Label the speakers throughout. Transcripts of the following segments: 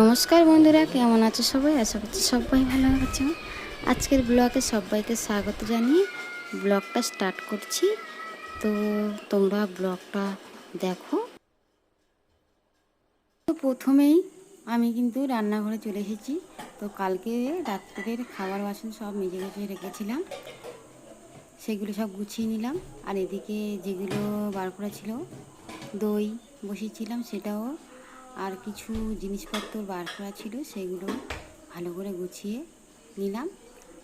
Speaker 1: নমস্কার বন্ধুরা, কেমন আছো সবাই? আশা করছি সবাই ভালো আছো। আজকের ব্লগে সবাইকে স্বাগত জানিয়ে ব্লগটা স্টার্ট করছি। তো তোমরা ব্লগটা দেখো। তো প্রথমেই আমি কিন্তু রান্নাঘরে চলে এসেছি। তো কালকে রাত্রের খাবার বাসন সব মেজে গেছে রেখেছিলাম। সেগুলো সব গুছিয়ে নিলাম। আর এদিকে যেগুলো বার করা ছিল, দই বসিয়েছিলাম, সেটাও আর কিছু জিনিসপত্র বার করা ছিল, সেগুলো ভালো করে গুছিয়ে নিলাম।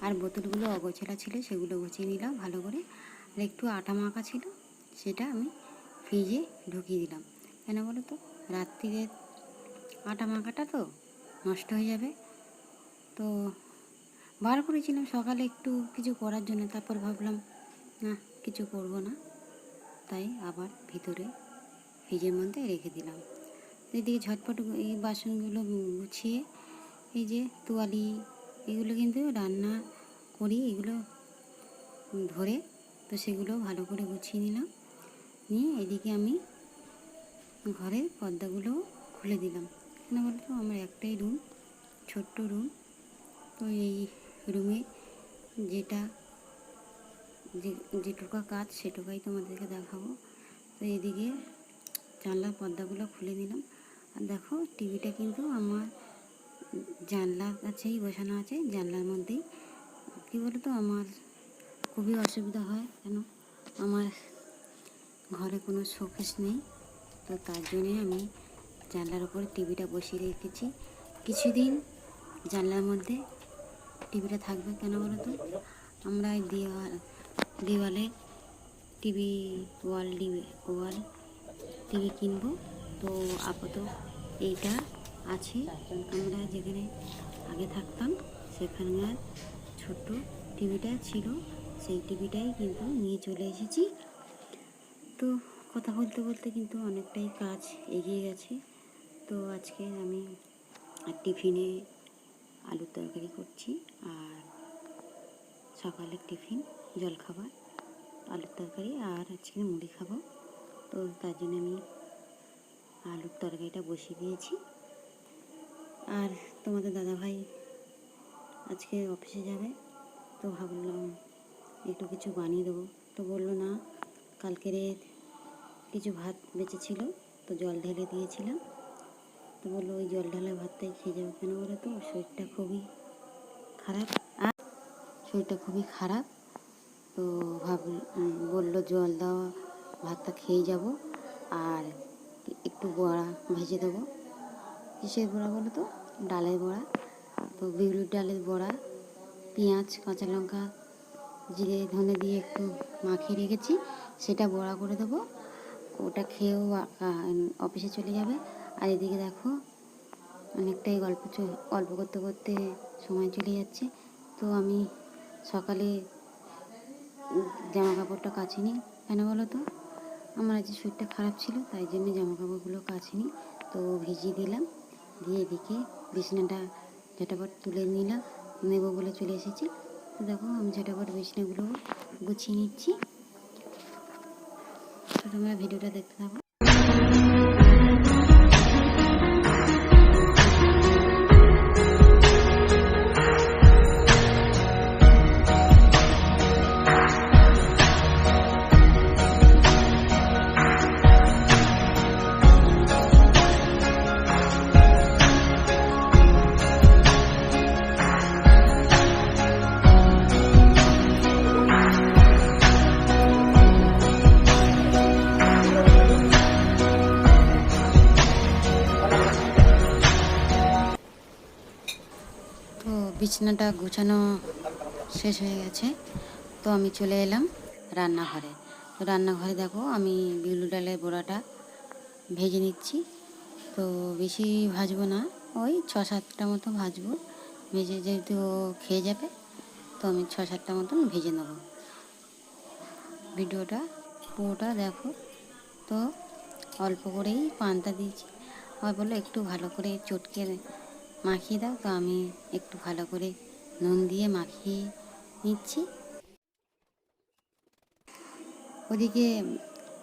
Speaker 1: আর বোতলগুলো অগোছালা ছিল, সেগুলো গুছিয়ে নিলাম ভালো করে। আর একটু আটা মাখা ছিল, সেটা আমি ফ্রিজে ঢুকিয়ে দিলাম। কেন বলো তো? রাত্রিরে আটা মাখাটা তো নষ্ট হয়ে যাবে। তো বার করেছিলাম সকালে একটু কিছু করার জন্য, তারপর ভাবলাম, না, কিছু করব না। তাই আবার ভিতরে ফ্রিজের মধ্যে রেখে দিলাম। এদিকে ঝটপট এই বাসনগুলো গুছিয়ে এই যে তোয়ালি, এগুলো কিন্তু রান্না করি, এগুলো ধরে তো সেগুলো ভালো করে গুছিয়ে নিলাম। নিয়ে এদিকে আমি ঘরের পর্দাগুলো খুলে দিলাম। কেন বলতো আমার একটাই রুম, ছোট্ট রুম। তো এই রুমে যেটা যেটুকা কাজ সেটুকাই তোমাদেরকে দেখাবো। তো এদিকে জানলার পর্দাগুলো খুলে আর দেখো, টিভিটা কিন্তু আমার জানলার কাছেই বসানো আছে, জানলার মধ্যেই। কী বলো তো আমার খুবই অসুবিধা হয় কেন? আমার ঘরে কোনো শোকেস নেই, তো তার জন্যে আমি জানলার উপরে টিভিটা বসিয়ে রেখেছি। কিছুদিন জানলার মধ্যে টিভিটা থাকবে কেন বলো তো আমরা দেওয়াল, দেওয়ালে TV, wall TV wall, TV কিনবো। তো আপাতত এইটা আছে। আমরা যেখানে আগে থাকতাম, সেখানকার ছোট্ট টিভিটা ছিল। সেই টিভিটাই কিন্তু নিয়ে চলে এসেছি। তো কথা বলতে বলতে কিন্তু অনেকটাই কাজ এগিয়ে গেছে। তো আজকে আমি টিফিনে আলুর তরকারি করছি আর সকালের টিফিন, জলখাবার, আলুর তরকারি আর আজকে মুড়ি খাব। তো তার জন্য আমি আলুর তরকারিটা বসিয়ে দিয়েছি। আর তোমাদের দাদাভাই আজকে অফিসে যাবে, তো ভাবলাম একটু কিছু বানিয়ে দেবো। তো বলল, না, কালকের কিছু ভাত বেঁচে ছিল তো জল ঢেলে দিয়েছিলাম। তো বলল, ওই জল ঢালা ভাতটাই খেয়ে যাবে কেন বলো তো? শরীরটা খুবই খারাপ। আর শরীরটা খুবই খারাপ, তো ভাব বলল, জল দেওয়া ভাতটা খেয়ে যাব। আর একটু বড়া ভেজে দেবো। কিসের বড়া বলো তো? ডালের বড়া। তো বিউলির ডালের বড়া, পেঁয়াজ, কাঁচা লঙ্কা, জিরে, ধনে দিয়ে একটু মাখিয়ে রেখেছি, সেটা বড়া করে দেবো। ওটা খেয়েও অফিসে চলে যাবে। আর এদিকে দেখো, অনেকটাই গল্প গল্প করতে করতে সময় চলে যাচ্ছে। তো আমি সকালে জামা কাপড়টা কাচিনি কেন বলো তো? আমার আজকে শরীরটা খারাপ ছিল, তাই জন্য জামা কাপড়গুলো কাচিনি। তো ভিজিয়ে দিলাম, দিয়ে এদিকে বিছানাটা ঝটাপট তুলে নিলাম, নেব বলে চলে এসেছি। তো দেখো, আমি ঝটাপট বিছানাগুলো গুছিয়ে নিচ্ছি। তোমরা ভিডিওটা দেখতে থাকো। বিছানাটা গুছানো শেষ হয়ে গেছে। তো আমি চলে এলাম রান্নাঘরে। তো রান্নাঘরে দেখো, আমি বিউলু ডালের বড়াটা ভেজে নিচ্ছি। তো বেশি ভাজবো না, ওই ছ সাতটা মতো ভাজবো। ভেজে যেহেতু খেয়ে যাবে, তো আমি ছ সাতটা মতন ভেজে নেব। ভিডিওটা পুরোটা দেখো। তো অল্প করেই পান্তা দিয়েছি। আবার বলল একটু ভালো করে চটকে মাখিয়ে দাও, তো আমি একটু ভালো করে নুন দিয়ে মাখিয়ে নিচ্ছি। ওদিকে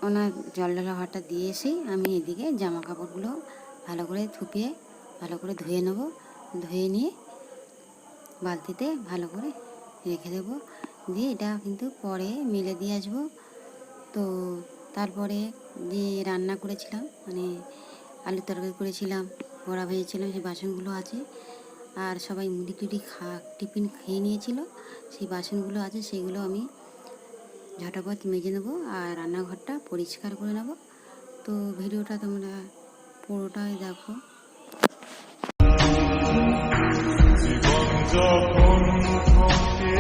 Speaker 1: ওনার জল ঢালা ভাতটা দিয়ে এসে আমি এদিকে জামা কাপড়গুলো ভালো করে থুপিয়ে, ভালো করে ধুয়ে নেব। ধুয়ে নিয়ে বালতিতে ভালো করে রেখে দেবো। দিয়ে এটা কিন্তু পরে মেলে দিয়ে আসব। তো তারপরে যে রান্না করেছিলাম মানে আলু তরকারি করেছিলাম বড়া ভেজেছিলাম সেই বাসনগুলো আছে। আর সবাই মুড়ি টুড়ি খা, টিফিন খেয়ে নিয়েছিল। সেই বাসনগুলো আছে, সেগুলো আমি ঝটাপট মেজে নেব আর রান্নাঘরটা পরিষ্কার করে নেব। তো ভিডিওটা তোমরা পুরোটাই দেখো।
Speaker 2: থমকে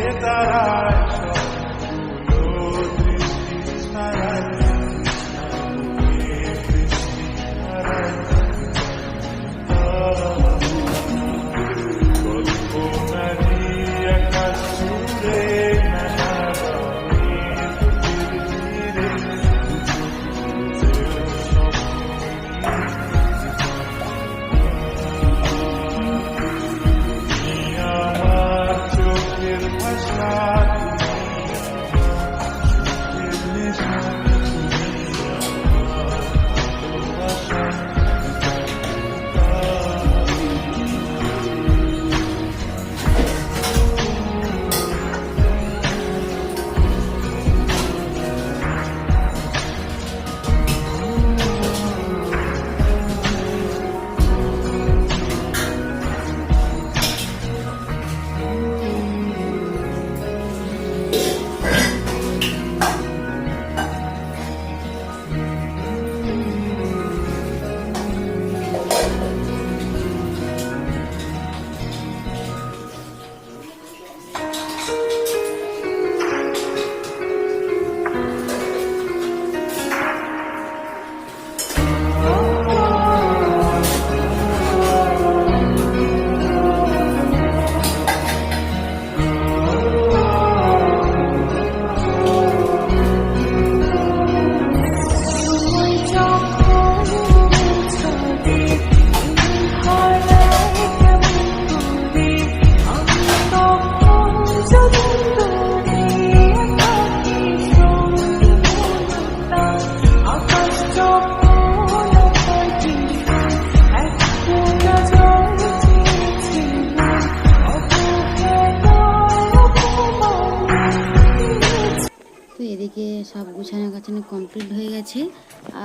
Speaker 1: এদিকে সব গুছানো গাছানো কমপ্লিট হয়ে গেছে।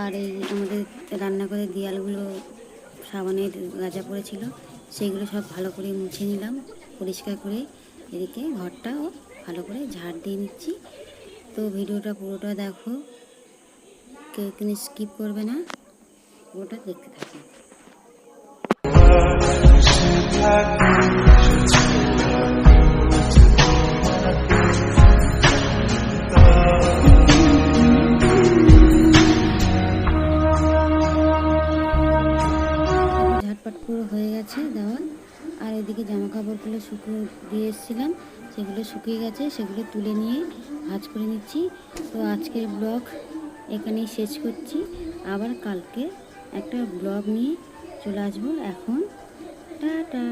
Speaker 1: আর এই আমাদের রান্নাঘরের দেয়ালগুলো সাবানের গাজা পড়েছিল সেইগুলো সব ভালো করে মুছে নিলাম, পরিষ্কার করে এদিকে ঘরটাও ভালো করে ঝাড় দিয়ে নিচ্ছি। তো ভিডিওটা পুরোটা দেখো, কেউ কিন্তু স্কিপ করবে না, পুরোটা দেখতে থাকো। কাপড়গুলো শুকনো দিয়ে এসেছিলাম, সেগুলো শুকিয়ে গেছে, সেগুলো তুলে নিয়ে ভাজ করে নিচ্ছি। তো আজকের ব্লগ এখানেই শেষ করছি। আবার কালকে একটা ব্লগ নিয়ে চলে আসব এখন। টাটা!